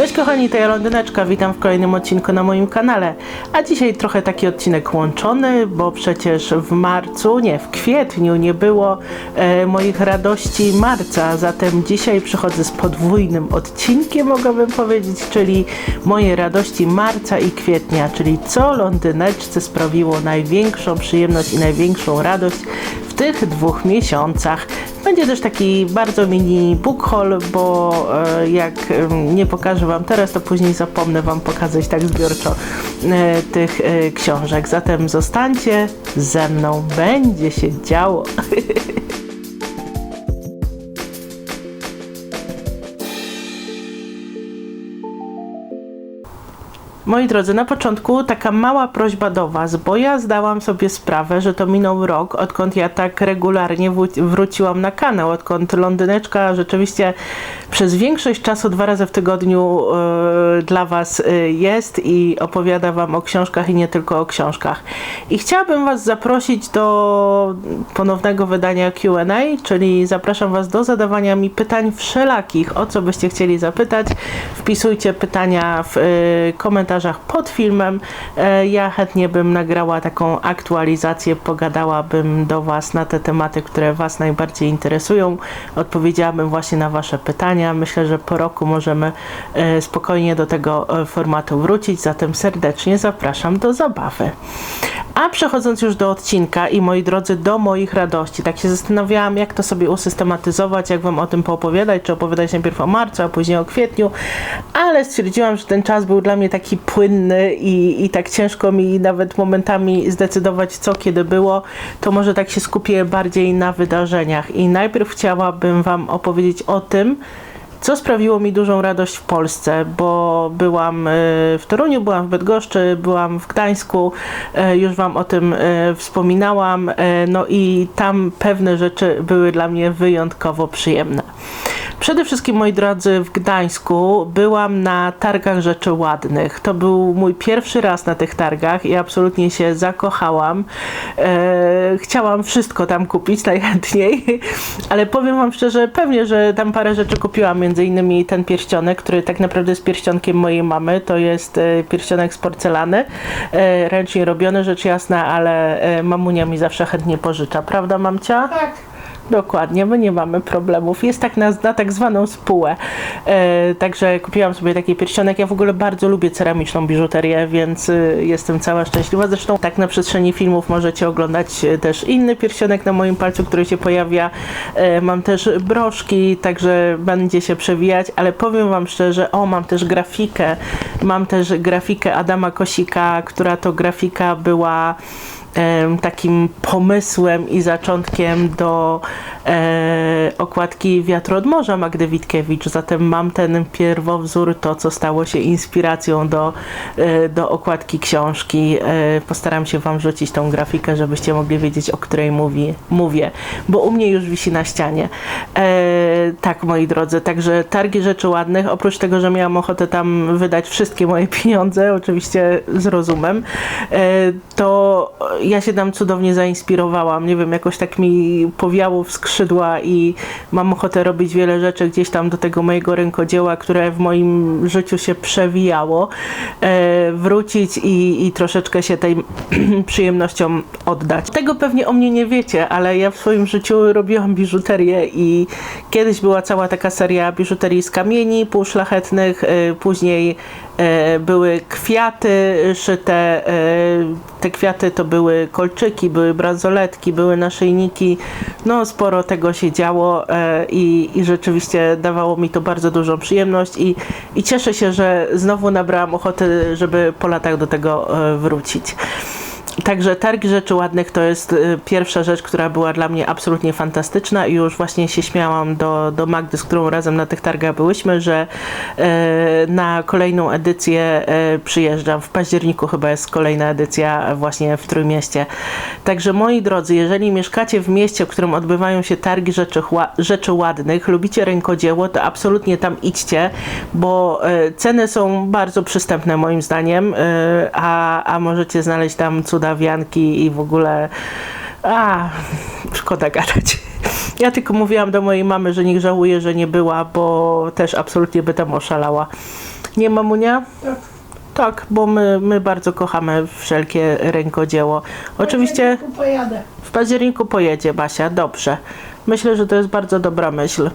Cześć kochani, to ja Londyneczka, witam w kolejnym odcinku na moim kanale. A dzisiaj trochę taki odcinek łączony, bo przecież w marcu, nie, w kwietniu nie było e, moich radości marca, zatem dzisiaj przychodzę z podwójnym odcinkiem, mogłabym powiedzieć, czyli moje radości marca i kwietnia, czyli co Londyneczce sprawiło największą przyjemność i największą radość tych dwóch miesiącach. Będzie też taki bardzo mini book haul, bo e, jak nie pokażę Wam teraz, to później zapomnę Wam pokazać tak zbiorczo e, tych e, książek. Zatem zostańcie ze mną, będzie się działo. Moi drodzy, na początku taka mała prośba do Was, bo ja zdałam sobie sprawę, że to minął rok, odkąd ja tak regularnie wró- wróciłam na kanał, odkąd Londyneczka rzeczywiście przez większość czasu, dwa razy w tygodniu e, dla Was e, jest i opowiada Wam o książkach i nie tylko o książkach. I chciałabym Was zaprosić do ponownego wydania Q&A, czyli zapraszam Was do zadawania mi pytań wszelakich, o co byście chcieli zapytać. Wpisujcie pytania w e, komentarzach pod filmem. E, Ja chętnie bym nagrała taką aktualizację, pogadałabym do Was na te tematy, które Was najbardziej interesują. Odpowiedziałabym właśnie na Wasze pytania. Myślę, że po roku możemy e, spokojnie do tego e, formatu wrócić, zatem serdecznie zapraszam do zabawy. A przechodząc już do odcinka i moi drodzy, do moich radości, tak się zastanawiałam, jak to sobie usystematyzować, jak Wam o tym poopowiadać, czy opowiadać najpierw o marcu, a później o kwietniu, ale stwierdziłam, że ten czas był dla mnie taki płynny i, i tak ciężko mi nawet momentami zdecydować, co kiedy było, to może tak się skupię bardziej na wydarzeniach. I najpierw chciałabym Wam opowiedzieć o tym, co sprawiło mi dużą radość w Polsce, bo byłam e, w Toruniu, byłam w Bydgoszczy, byłam w Gdańsku, e, już Wam o tym e, wspominałam, no i tam pewne rzeczy były dla mnie wyjątkowo przyjemne. Przede wszystkim, moi drodzy, w Gdańsku byłam na targach rzeczy ładnych. To był mój pierwszy raz na tych targach i absolutnie się zakochałam. E, chciałam wszystko tam kupić najchętniej, ale powiem Wam szczerze, pewnie, że tam parę rzeczy kupiłam, między innymi ten pierścionek, który tak naprawdę jest pierścionkiem mojej mamy. To jest e, pierścionek z porcelany, e, ręcznie robiony, rzecz jasna, ale e, mamunia mi zawsze chętnie pożycza. Prawda, mamcia? Tak. Dokładnie, my nie mamy problemów. Jest tak na, na tak zwaną spółę. E, także kupiłam sobie taki pierścionek. Ja w ogóle bardzo lubię ceramiczną biżuterię, więc y, jestem cała szczęśliwa. Zresztą tak na przestrzeni filmów możecie oglądać e, też inny pierścionek na moim palcu, który się pojawia. E, mam też broszki, także będzie się przewijać, ale powiem Wam szczerze, o mam też grafikę. Mam też grafikę Adama Kosika, która to grafika była takim pomysłem i zaczątkiem do e, okładki Wiatr od Morza Magdy Witkiewicz. Zatem mam ten pierwowzór, to co stało się inspiracją do, e, do okładki książki. E, postaram się Wam rzucić tą grafikę, żebyście mogli wiedzieć, o której mówi, mówię, bo u mnie już wisi na ścianie. Tak, moi drodzy, także targi rzeczy ładnych, oprócz tego, że miałam ochotę tam wydać wszystkie moje pieniądze, oczywiście z rozumem, to ja się tam cudownie zainspirowałam. Nie wiem, jakoś tak mi powiało w skrzydła i mam ochotę robić wiele rzeczy gdzieś tam do tego mojego rękodzieła, które w moim życiu się przewijało, e, wrócić i, i troszeczkę się tej przyjemnością oddać. Tego pewnie o mnie nie wiecie, ale ja w swoim życiu robiłam biżuterię i kiedyś była cała taka seria biżuterii z kamieni półszlachetnych, e, później były kwiaty szyte. e, Te kwiaty to były kolczyki, były bransoletki, były naszyjniki. No sporo tego się działo e, i, i rzeczywiście dawało mi to bardzo dużą przyjemność i, i cieszę się, że znowu nabrałam ochoty, żeby po latach do tego e, wrócić. Także targ rzeczy ładnych to jest y, pierwsza rzecz, która była dla mnie absolutnie fantastyczna i już właśnie się śmiałam do, do Magdy, z którą razem na tych targach byłyśmy, że e, na kolejną edycję e, przyjeżdżam. W październiku chyba jest kolejna edycja właśnie w Trójmieście. Także moi drodzy, jeżeli mieszkacie w mieście, w którym odbywają się targi rzeczy, rzeczy ładnych, lubicie rękodzieło, to absolutnie tam idźcie, bo ceny są bardzo przystępne moim zdaniem, a, a możecie znaleźć tam cudawianki i w ogóle a, szkoda gadać. Ja tylko mówiłam do mojej mamy, że niech żałuje, że nie była, bo też absolutnie by tam oszalała. Nie, mamunia? Tak. Tak, bo my, my bardzo kochamy wszelkie rękodzieło. Oczywiście w październiku pojedzie Basia, dobrze. Myślę, że to jest bardzo dobra myśl.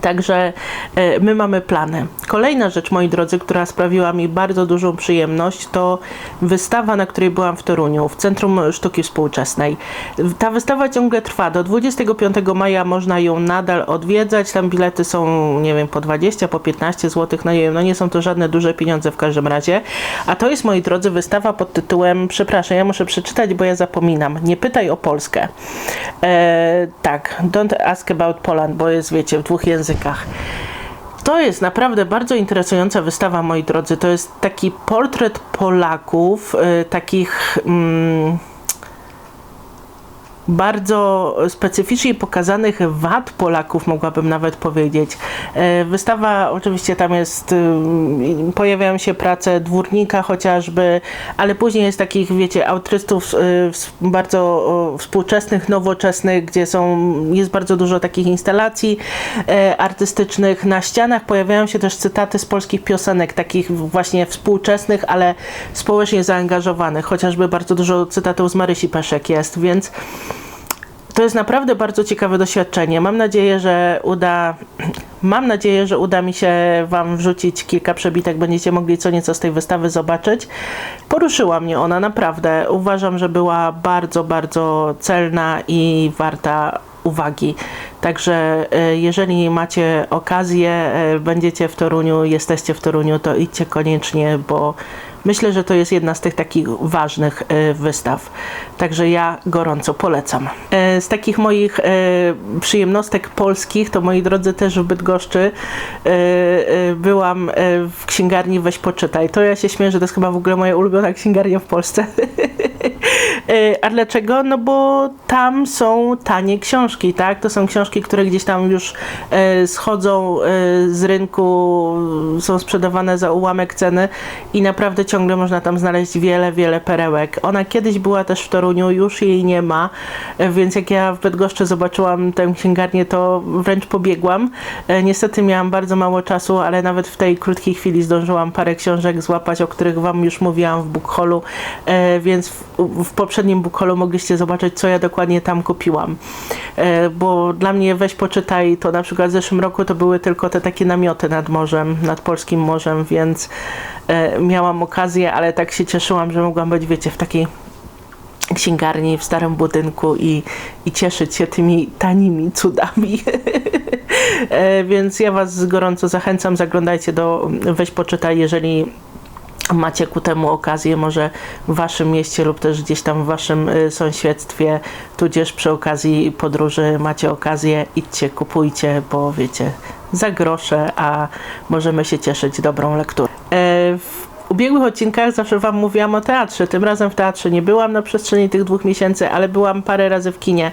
Także e, my mamy plany. Kolejna rzecz, moi drodzy, która sprawiła mi bardzo dużą przyjemność, to wystawa, na której byłam w Toruniu, w Centrum Sztuki Współczesnej. Ta wystawa ciągle trwa. Do 25 maja można ją nadal odwiedzać. Tam bilety są, nie wiem, po 20, po 15 zł. No nie no nie są to żadne duże pieniądze w każdym razie. A to jest, moi drodzy, wystawa pod tytułem, przepraszam, ja muszę przeczytać, bo ja zapominam. Nie pytaj o Polskę. E, tak, don't ask about Poland, bo jest, wiecie, w dwóch językach. To jest naprawdę bardzo interesująca wystawa, moi drodzy. To jest taki portret Polaków, y, takich. Mm, bardzo specyficznie pokazanych wad Polaków, mogłabym nawet powiedzieć. E, Wystawa, oczywiście tam jest, ym, pojawiają się prace dwórnika chociażby, ale później jest takich, wiecie, autorystów y, bardzo współczesnych, nowoczesnych, gdzie są, jest bardzo dużo takich instalacji e, artystycznych. Na ścianach pojawiają się też cytaty z polskich piosenek, takich właśnie współczesnych, ale społecznie zaangażowanych. Chociażby bardzo dużo cytatów z Marysi Peszek jest, więc to jest naprawdę bardzo ciekawe doświadczenie. Mam nadzieję, że uda, mam nadzieję, że uda mi się Wam wrzucić kilka przebitek. Będziecie mogli co nieco z tej wystawy zobaczyć. Poruszyła mnie ona naprawdę. Uważam, że była bardzo, bardzo celna i warta uwagi. Także e, jeżeli macie okazję, e, będziecie w Toruniu, jesteście w Toruniu, to idźcie koniecznie, bo myślę, że to jest jedna z tych takich ważnych e, wystaw. Także ja gorąco polecam. E, Z takich moich e, przyjemnostek polskich, to moi drodzy też w Bydgoszczy byłam w księgarni Weź Poczytaj. To ja się śmieję, że to jest chyba w ogóle moja ulubiona księgarnia w Polsce. E, A dlaczego? No bo tam są tanie książki, tak? To są książki, które gdzieś tam już e, schodzą e, z rynku, są sprzedawane za ułamek ceny i naprawdę ciągle można tam znaleźć wiele, wiele perełek. Ona kiedyś była też w Toruniu, już jej nie ma, więc jak ja w Bydgoszczy zobaczyłam tę księgarnię, to wręcz pobiegłam. Niestety miałam bardzo mało czasu, ale nawet w tej krótkiej chwili zdążyłam parę książek złapać, o których Wam już mówiłam w Bookholu, e, więc w, w poprzednim Bookholu mogliście zobaczyć, co ja dokładnie tam kupiłam. E, Bo dla mnie weź poczytaj, to na przykład w zeszłym roku to były tylko te takie namioty nad morzem, nad polskim morzem, więc e, miałam okazję, ale tak się cieszyłam, że mogłam być, wiecie, w takiej księgarni w starym budynku i, i cieszyć się tymi tanimi cudami. E, Więc ja Was gorąco zachęcam, zaglądajcie do Weź Poczytaj, jeżeli macie ku temu okazję, może w Waszym mieście lub też gdzieś tam w Waszym y, sąsiedztwie, tudzież przy okazji podróży macie okazję, idźcie, kupujcie, bo wiecie, za grosze, a możemy się cieszyć dobrą lekturą. Ubiegłych odcinkach zawsze Wam mówiłam o teatrze. Tym razem w teatrze nie byłam na przestrzeni tych dwóch miesięcy, ale byłam parę razy w kinie.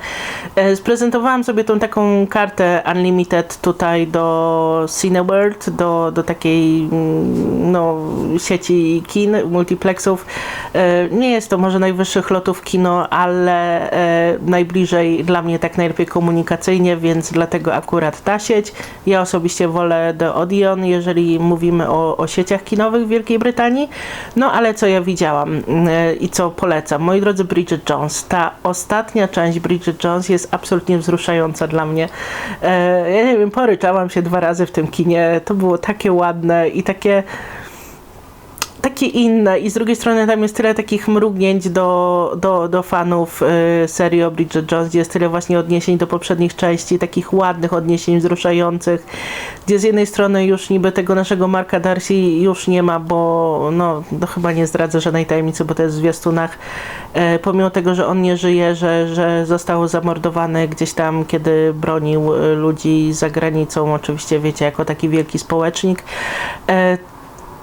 E, Sprezentowałam sobie tą taką kartę Unlimited tutaj do Cineworld, do, do takiej mm, no, sieci kin, multiplexów. E, Nie jest to może najwyższych lotów kino, ale e, najbliżej dla mnie tak najlepiej komunikacyjnie, więc dlatego akurat ta sieć. Ja osobiście wolę The Odeon, jeżeli mówimy o, o sieciach kinowych w Wielkiej Brytanii. No ale co ja widziałam e, i co polecam. Moi drodzy, Bridget Jones. Ta ostatnia część Bridget Jones jest absolutnie wzruszająca dla mnie. E, Ja nie wiem, poryczałam się dwa razy w tym kinie. To było takie ładne i takie takie inne i z drugiej strony tam jest tyle takich mrugnięć do, do, do fanów y, serii o Bridget Jones, gdzie jest tyle właśnie odniesień do poprzednich części, takich ładnych odniesień wzruszających, gdzie z jednej strony już niby tego naszego Marka Darcy już nie ma, bo no, to chyba nie zdradzę żadnej tajemnicy, bo to jest w zwiastunach, e, pomimo tego, że on nie żyje, że, że został zamordowany gdzieś tam, kiedy bronił e, ludzi za granicą, oczywiście wiecie, jako taki wielki społecznik, e,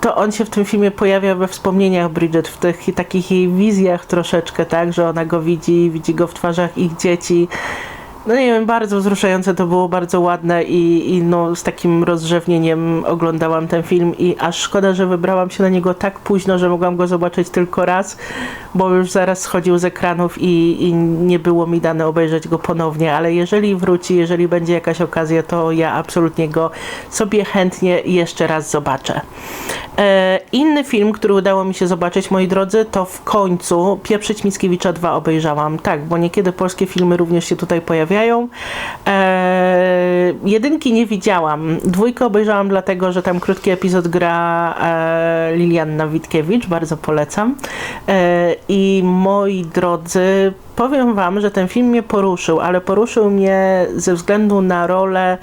to on się w tym filmie pojawia we wspomnieniach Bridget, w tych takich jej wizjach troszeczkę, tak, że ona go widzi, widzi go w twarzach ich dzieci. No nie wiem, bardzo wzruszające to było, bardzo ładne i, i no, z takim rozrzewnieniem oglądałam ten film i aż szkoda, że wybrałam się na niego tak późno, że mogłam go zobaczyć tylko raz, bo już zaraz schodził z ekranów i, i nie było mi dane obejrzeć go ponownie, ale jeżeli wróci, jeżeli będzie jakaś okazja, to ja absolutnie go sobie chętnie jeszcze raz zobaczę. E, inny film, który udało mi się zobaczyć, moi drodzy, to w końcu Pieprzyć Mickiewicza 2 obejrzałam. Tak, bo niekiedy polskie filmy również się tutaj pojawiają. E, jedynki nie widziałam. Dwójkę obejrzałam dlatego, że tam krótki epizod gra e, Lilianna Witkiewicz, bardzo polecam. E, I moi drodzy, powiem wam, że ten film mnie poruszył, ale poruszył mnie ze względu na rolę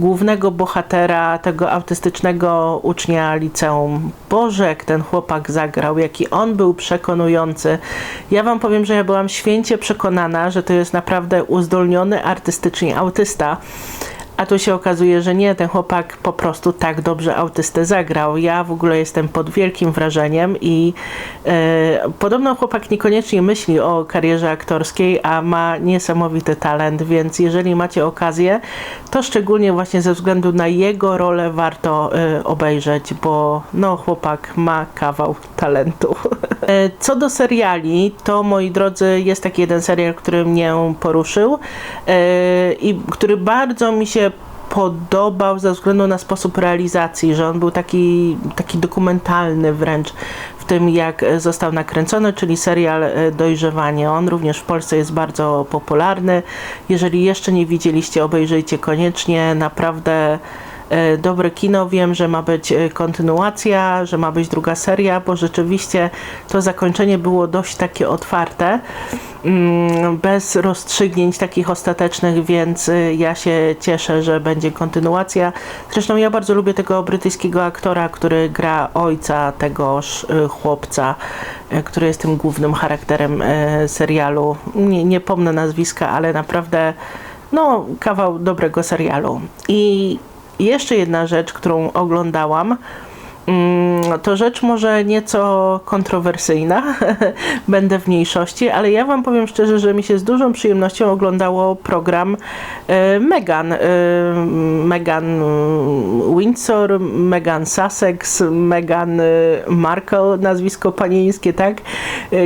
głównego bohatera, tego autystycznego ucznia liceum. Boże, jak ten chłopak zagrał, jaki on był przekonujący. Ja wam powiem, że ja byłam święcie przekonana, że to jest naprawdę uzdolniony artystycznie autysta. A tu się okazuje, że nie, ten chłopak po prostu tak dobrze autystę zagrał. Ja w ogóle jestem pod wielkim wrażeniem i e, podobno chłopak niekoniecznie myśli o karierze aktorskiej, a ma niesamowity talent, więc jeżeli macie okazję, to szczególnie właśnie ze względu na jego rolę warto e, obejrzeć, bo no chłopak ma kawał talentu. E, co do seriali, to moi drodzy, jest taki jeden serial, który mnie poruszył e, i który bardzo mi się podobał ze względu na sposób realizacji, że on był taki, taki dokumentalny wręcz w tym, jak został nakręcony, czyli serial e, Dojrzewanie. On również w Polsce jest bardzo popularny. Jeżeli jeszcze nie widzieliście, obejrzyjcie koniecznie. Naprawdę dobre kino. Wiem, że ma być e, kontynuacja, że ma być druga seria, bo rzeczywiście to zakończenie było dość takie otwarte, mm, bez rozstrzygnięć takich ostatecznych, więc e, ja się cieszę, że będzie kontynuacja. Zresztą ja bardzo lubię tego brytyjskiego aktora, który gra ojca tegoż chłopca, który jest tym głównym charakterem serialu. Nie, nie pomnę nazwiska, ale naprawdę no, kawał dobrego serialu. I jeszcze jedna rzecz, którą oglądałam, mm, to rzecz może nieco kontrowersyjna, będę w mniejszości, ale ja Wam powiem szczerze, że mi się z dużą przyjemnością oglądało program e, Meghan. E, Meghan Windsor, Meghan Sussex, Meghan e, Markle, nazwisko panieńskie, tak?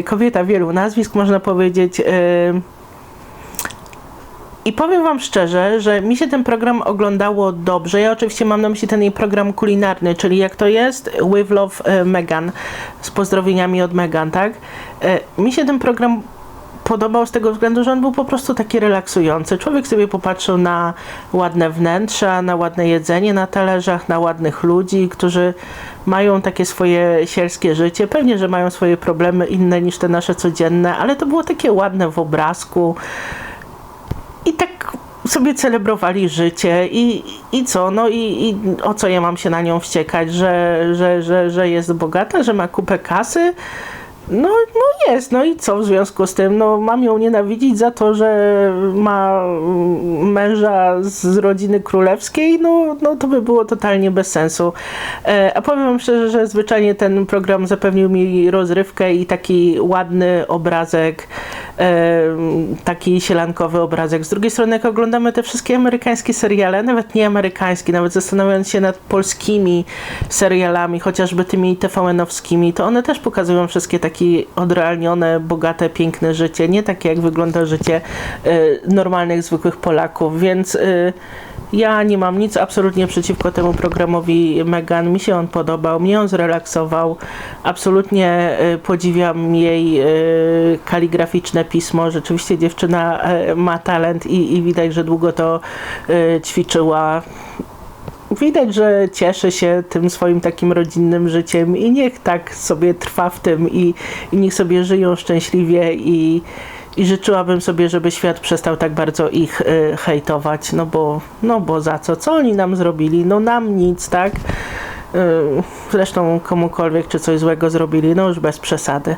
Kobieta wielu nazwisk, można powiedzieć. I powiem Wam szczerze, że mi się ten program oglądało dobrze. Ja oczywiście mam na myśli ten jej program kulinarny, czyli jak to jest With Love e, Megan, z pozdrowieniami od Megan, tak? E, mi się ten program podobał z tego względu, że on był po prostu taki relaksujący. Człowiek sobie popatrzył na ładne wnętrza, na ładne jedzenie na talerzach, na ładnych ludzi, którzy mają takie swoje sielskie życie. Pewnie, że mają swoje problemy inne niż te nasze codzienne, ale to było takie ładne w obrazku i tak sobie celebrowali życie i, i co, no i, i o co ja mam się na nią wściekać, że, że, że, że jest bogata, że ma kupę kasy, no, no jest, no i co w związku z tym? No mam ją nienawidzić za to, że ma męża z rodziny królewskiej, no, no to by było totalnie bez sensu. E, a powiem wam szczerze, że zwyczajnie ten program zapewnił mi rozrywkę i taki ładny obrazek, e, taki sielankowy obrazek. Z drugiej strony, jak oglądamy te wszystkie amerykańskie seriale, nawet nie amerykańskie, nawet zastanawiając się nad polskimi serialami, chociażby tymi TVN-owskimi, to one też pokazują wszystkie takie takie odrealnione, bogate, piękne życie, nie takie jak wygląda życie y, normalnych, zwykłych Polaków, więc y, ja nie mam nic absolutnie przeciwko temu programowi Megan. Mi się on podobał, mnie on zrelaksował. Absolutnie y, podziwiam jej kaligraficzne pismo. Rzeczywiście dziewczyna ma talent i, i widać, że długo to ćwiczyła widać, że cieszy się tym swoim takim rodzinnym życiem i niech tak sobie trwa w tym i, i niech sobie żyją szczęśliwie i, i życzyłabym sobie, żeby świat przestał tak bardzo ich y, hejtować, no bo, no bo za co? Co oni nam zrobili? No nam nic, tak? Y, zresztą komukolwiek czy coś złego zrobili, no już bez przesady.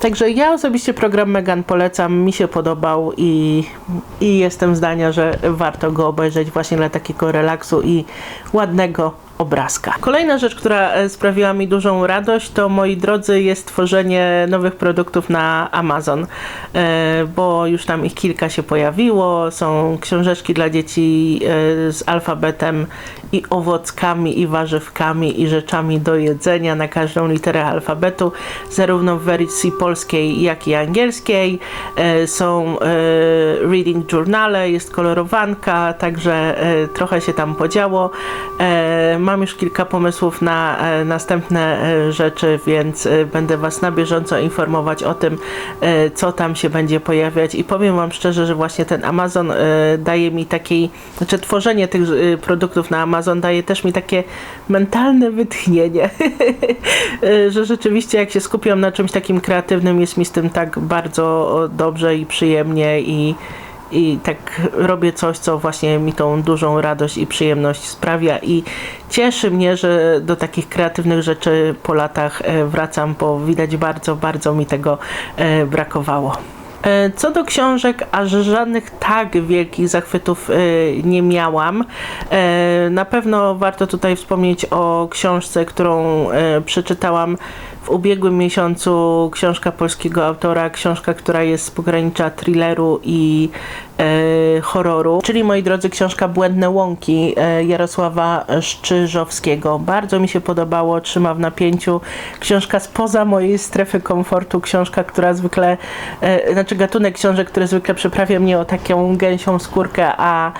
Także ja osobiście program Megan polecam, mi się podobał i, i jestem zdania, że warto go obejrzeć właśnie dla takiego relaksu i ładnego obrazka. Kolejna rzecz, która e, sprawiła mi dużą radość, to moi drodzy, jest tworzenie nowych produktów na Amazon, e, bo już tam ich kilka się pojawiło. Są książeczki dla dzieci e, z alfabetem i owockami, i warzywkami, i rzeczami do jedzenia na każdą literę alfabetu, zarówno w wersji polskiej, jak i angielskiej. E, Są e, reading journale, jest kolorowanka, także e, trochę się tam podziało. Mam już kilka pomysłów na następne rzeczy, więc będę Was na bieżąco informować o tym, co tam się będzie pojawiać i powiem Wam szczerze, że właśnie ten Amazon daje mi takiej, znaczy tworzenie tych produktów na Amazon daje też mi takie mentalne wytchnienie, że rzeczywiście jak się skupiam na czymś takim kreatywnym jest mi z tym tak bardzo dobrze i przyjemnie i i tak robię coś, co właśnie mi tą dużą radość i przyjemność sprawia i cieszy mnie, że do takich kreatywnych rzeczy po latach e, wracam, bo widać bardzo, bardzo mi tego e, brakowało. E, Co do książek, aż żadnych tak wielkich zachwytów e, nie miałam. E, Na pewno warto tutaj wspomnieć o książce, którą przeczytałam w ubiegłym miesiącu. Książka polskiego autora, książka, która jest z pogranicza thrilleru i horroru, czyli moi drodzy, książka Błędne Łąki e, Jarosława Szczyżowskiego. Bardzo mi się podobało, trzyma w napięciu. Książka spoza mojej strefy komfortu, książka, która zwykle, e, znaczy gatunek książek, który zwykle przyprawia mnie o taką gęsią skórkę, a,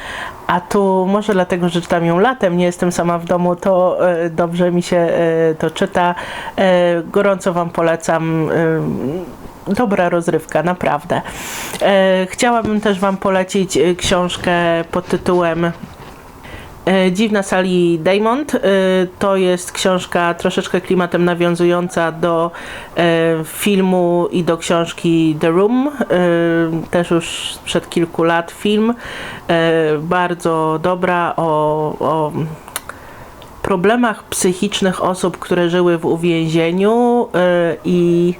a tu może dlatego, że czytam ją latem, nie jestem sama w domu, to e, dobrze mi się e, to czyta. E, gorąco Wam polecam. Dobra rozrywka, naprawdę. E, chciałabym też Wam polecić e, książkę pod tytułem E, Dziwna Sally Diamond to jest książka troszeczkę klimatem nawiązująca do filmu i do książki The Room, też już sprzed kilku lat film, bardzo dobra o, o problemach psychicznych osób, które żyły w uwięzieniu i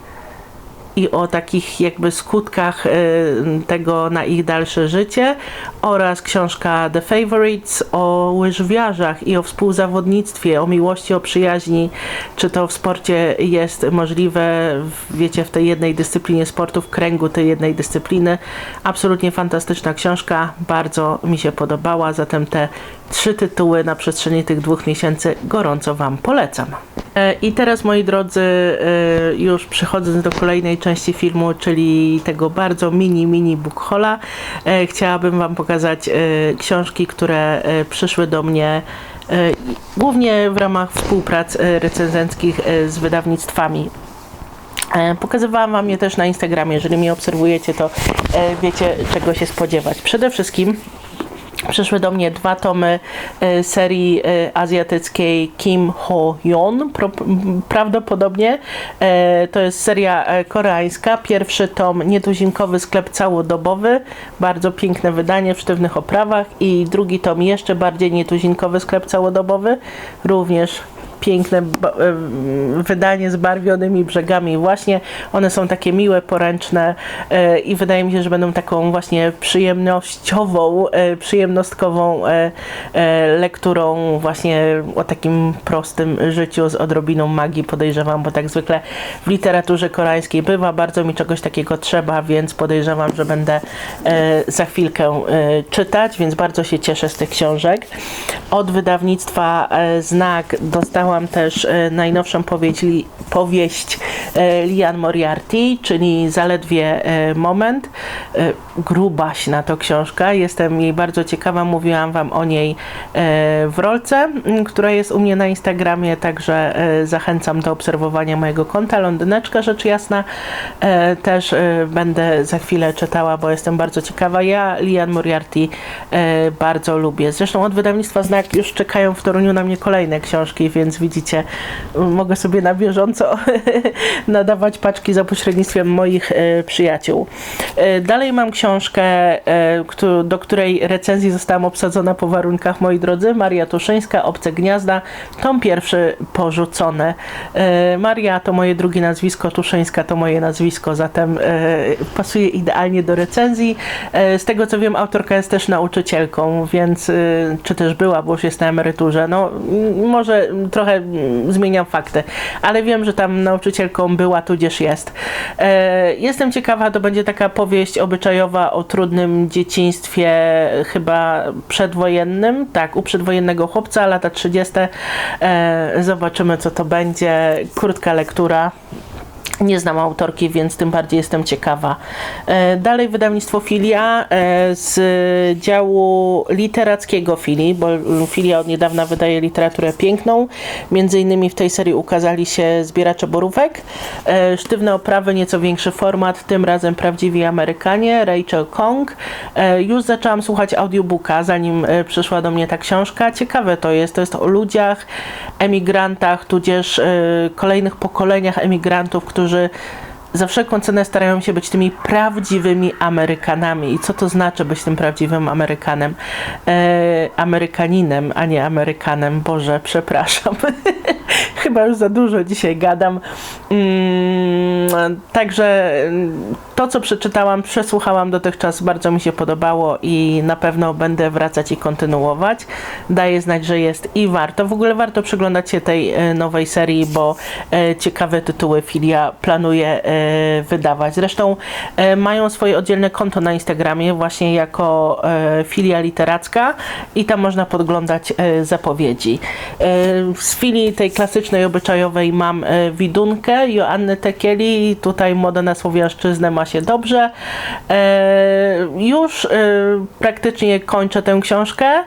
i o takich jakby skutkach e, tego na ich dalsze życie oraz książka The Favorites o łyżwiarzach i o współzawodnictwie, o miłości, o przyjaźni, czy to w sporcie jest możliwe, wiecie, w tej jednej dyscyplinie sportu, w kręgu tej jednej dyscypliny. Absolutnie fantastyczna książka, bardzo mi się podobała, zatem te trzy tytuły na przestrzeni tych dwóch miesięcy gorąco Wam polecam. E, I teraz, moi drodzy, e, już przechodząc do kolejnej części filmu, czyli tego bardzo mini, mini book halla, e, chciałabym Wam pokazać e, książki, które e, przyszły do mnie głównie w ramach współprac recenzenckich z wydawnictwami. Pokazywałam Wam je też na Instagramie. Jeżeli mnie obserwujecie, to wiecie, czego się spodziewać. Przede wszystkim przyszły do mnie dwa tomy e, serii e, azjatyckiej Kim Ho-yeon. Pro, m, prawdopodobnie e, to jest seria koreańska. Pierwszy tom Nietuzinkowy sklep całodobowy. Bardzo piękne wydanie w sztywnych oprawach. I drugi tom jeszcze bardziej Nietuzinkowy sklep całodobowy. Również piękne em, wydanie z barwionymi brzegami. Właśnie one są takie miłe, poręczne e, i wydaje mi się, że będą taką właśnie przyjemnościową, e, przyjemnostkową e, e, lekturą właśnie o takim prostym życiu z odrobiną magii podejrzewam, bo tak zwykle w literaturze koreańskiej bywa, bardzo mi czegoś takiego trzeba, więc podejrzewam, że będę e, za chwilkę e, czytać, więc bardzo się cieszę z tych książek. Od wydawnictwa e, Znak dostałam też e, najnowszą powieść, powieść Lian Moriarty, czyli Zaledwie e, Moment. E, grubaśna to książka, jestem jej bardzo ciekawa, mówiłam Wam o niej w rolce, która jest u mnie na Instagramie, także zachęcam do obserwowania mojego konta, Londyneczka rzecz jasna. Też będę za chwilę czytała, bo jestem bardzo ciekawa. Ja Lian Moriarty bardzo lubię. Zresztą od wydawnictwa Znak już czekają w Toruniu na mnie kolejne książki, więc widzicie, mogę sobie na bieżąco nadawać paczki za pośrednictwem moich e, przyjaciół. E, dalej mam książkę, e, do której recenzji zostałam obsadzona po warunkach, moi drodzy. Maria Tuszyńska, Obce Gniazda, tom pierwszy porzucone. Maria to moje drugie nazwisko, Tuszyńska to moje nazwisko, zatem pasuje idealnie do recenzji. Z tego co wiem, autorka jest też nauczycielką, więc czy też była, bo już jest na emeryturze. No, może trochę m, zmieniam fakty, ale wiem, że tam nauczycielką była, tudzież jest. E, jestem ciekawa, to będzie taka powieść obyczajowa o trudnym dzieciństwie, chyba przedwojennym, tak, u przedwojennego chłopca, lata 30. E, zobaczymy, co to będzie. Krótka lektura. Nie znam autorki, więc tym bardziej jestem ciekawa. E, Dalej wydawnictwo Filia e, z działu literackiego Filii, bo Filia od niedawna wydaje literaturę piękną. Między innymi w tej serii ukazali się Zbieracze Borówek, e, Sztywne oprawy, nieco większy format, tym razem Prawdziwi Amerykanie, Rachel Kong. Już zaczęłam słuchać audiobooka, zanim przyszła do mnie ta książka. Ciekawe to jest, to jest o ludziach, emigrantach, tudzież kolejnych pokoleniach emigrantów, którzy którzy za wszelką cenę starają się być tymi prawdziwymi Amerykanami. I co to znaczy być tym prawdziwym Amerykanem? E, Amerykaninem, a nie Amerykanem. Boże, przepraszam. Chyba już za dużo dzisiaj gadam. Mm, także mm, to, co przeczytałam, przesłuchałam dotychczas, bardzo mi się podobało i na pewno będę wracać i kontynuować. Daję znać, że jest i warto. W ogóle warto przyglądać się tej e, nowej serii, bo e, ciekawe tytuły Filia planuje e, wydawać. Zresztą e, mają swoje oddzielne konto na Instagramie, właśnie jako e, filia literacka i tam można podglądać e, zapowiedzi. E, z filii tej klasycznej, obyczajowej mam e, Widunkę Joanny Tekieli tutaj moda na słowiańszczyznę ma się dobrze. E, już e, praktycznie kończę tę książkę.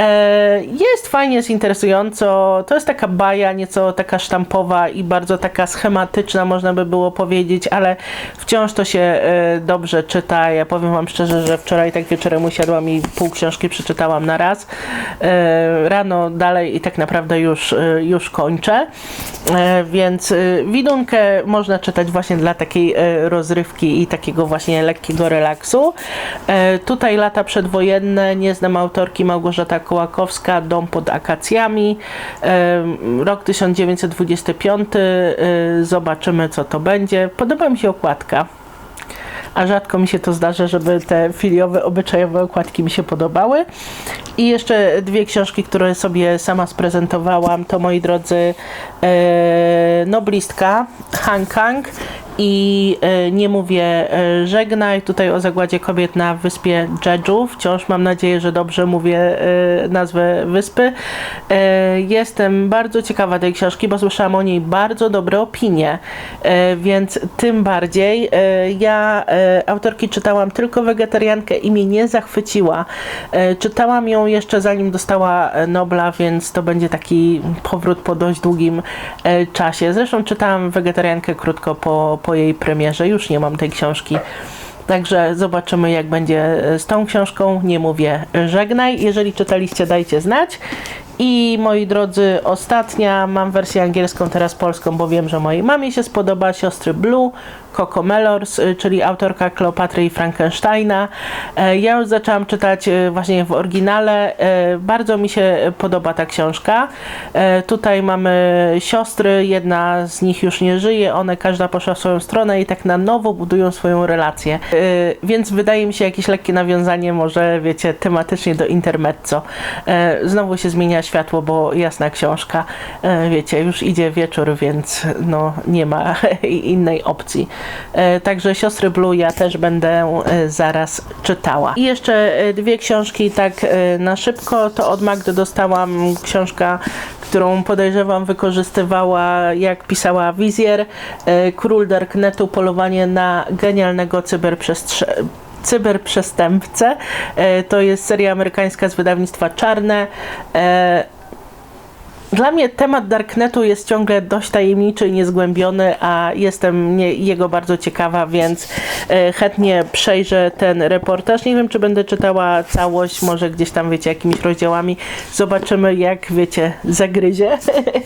E, Jest fajnie, jest interesująco. To jest taka baja, nieco taka sztampowa i bardzo taka schematyczna, można by było powiedzieć, ale wciąż to się e, dobrze czyta. Ja powiem Wam szczerze, że wczoraj tak wieczorem usiadłam i pół książki przeczytałam na raz. E, Rano dalej i tak naprawdę już, już kończę. Więc widunkę można czytać właśnie dla takiej rozrywki i takiego właśnie lekkiego relaksu. Tutaj lata przedwojenne, nie znam autorki Małgorzata Kołakowska, Dom pod akacjami, rok 1925, e, zobaczymy co to będzie. Podoba mi się okładka. A rzadko mi się to zdarza, żeby te filiowe, obyczajowe okładki mi się podobały. I jeszcze dwie książki, które sobie sama sprezentowałam, to moi drodzy e, Noblistka, Han Kang i e, nie mówię e, żegnaj, tutaj o zagładzie kobiet na wyspie Jeju. Wciąż mam nadzieję, że dobrze mówię e, nazwę wyspy. Jestem bardzo ciekawa tej książki, bo słyszałam o niej bardzo dobre opinie, więc tym bardziej ja autorki czytałam tylko wegetariankę i mnie nie zachwyciła. Czytałam ją jeszcze zanim dostała Nobla, więc to będzie taki powrót po dość długim czasie. Zresztą czytałam wegetariankę krótko po, po jej premierze, już nie mam tej książki. Także zobaczymy, jak będzie z tą książką. Nie mówię żegnaj. Jeżeli czytaliście, dajcie znać. I moi drodzy, ostatnia, mam wersję angielską, teraz polską, bo wiem, że mojej mamie się spodoba, siostry Blue, Coco Mellors, y, czyli autorka Kleopatry i Frankensteina. E, Ja już zaczęłam czytać y, właśnie w oryginale. E, Bardzo mi się podoba ta książka. E, Tutaj mamy siostry, jedna z nich już nie żyje, one każda poszła w swoją stronę i tak na nowo budują swoją relację. Więc wydaje mi się jakieś lekkie nawiązanie, może wiecie, tematycznie do intermezzo. Znowu się zmienia światło, bo jasna książka. E, Wiecie, już idzie wieczór, więc no nie ma innej opcji. E, Także Siostry Blue ja też będę e, zaraz czytała. I jeszcze dwie książki tak na szybko. To od Magdy dostałam książka, którą podejrzewam wykorzystywała jak pisała Wizjer. Król Darknetu, polowanie na genialnego cyberprzestrze cyberprzestępcę. E, To jest seria amerykańska z wydawnictwa Czarne. Dla mnie temat Darknetu jest ciągle dość tajemniczy i niezgłębiony, a jestem nie, jego bardzo ciekawa, więc e, chętnie przejrzę ten reportaż. Nie wiem, czy będę czytała całość, może gdzieś tam, wiecie, jakimiś rozdziałami. Zobaczymy, jak, wiecie, zagryzie.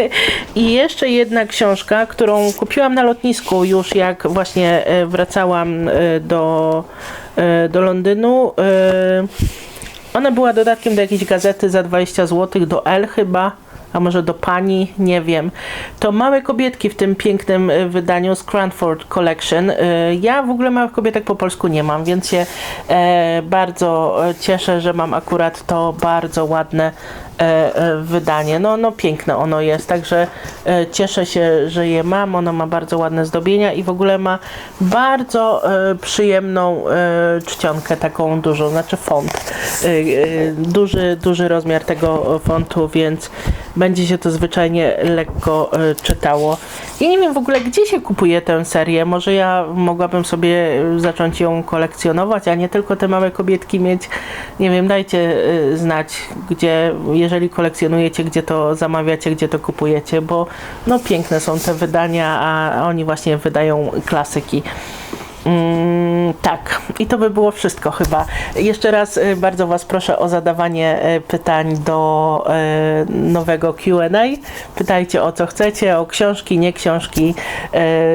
I jeszcze jedna książka, którą kupiłam na lotnisku już jak właśnie e, wracałam e, do, e, do Londynu. Ona była dodatkiem do jakiejś gazety za 20 zł, do L chyba, a może do pani, nie wiem. To Małe Kobietki w tym pięknym e, wydaniu z Cranford Collection. E, Ja w ogóle Małych Kobietek po polsku nie mam, więc się e, bardzo e, cieszę, że mam akurat to bardzo ładne wydanie. No, no piękne ono jest, także e, cieszę się, że je mam. Ono ma bardzo ładne zdobienia i w ogóle ma bardzo e, przyjemną e, czcionkę, taką dużą, znaczy font. E, e, duży, duży rozmiar tego fontu, więc będzie się to zwyczajnie lekko e, czytało. Ja nie wiem w ogóle, gdzie się kupuje tę serię. Może ja mogłabym sobie e, zacząć ją kolekcjonować, a nie tylko te małe kobietki mieć. Nie wiem, dajcie e, znać, gdzie, jeżeli kolekcjonujecie, gdzie to zamawiacie, gdzie to kupujecie, bo no piękne są te wydania, a oni właśnie wydają klasyki. Mm, tak, i to by było wszystko chyba. Jeszcze raz y, bardzo Was proszę o zadawanie y, pytań do y, nowego QA. Pytajcie o co chcecie, o książki, nie książki.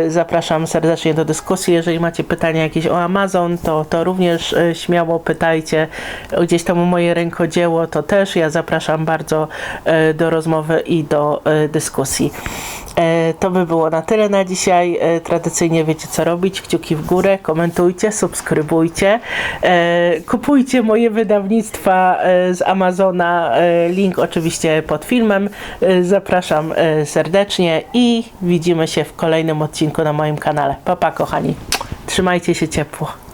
Zapraszam serdecznie do dyskusji. Jeżeli macie pytania jakieś o Amazon, to, to również śmiało pytajcie. Gdzieś tam moje rękodzieło, to też ja zapraszam bardzo do rozmowy i do dyskusji. E, To by było na tyle na dzisiaj. E, Tradycyjnie wiecie co robić. Kciuki w górę, komentujcie, subskrybujcie. E, Kupujcie moje wydawnictwa z Amazona. Link oczywiście pod filmem. Zapraszam serdecznie i widzimy się w kolejnym odcinku na moim kanale. Papa kochani. Trzymajcie się ciepło.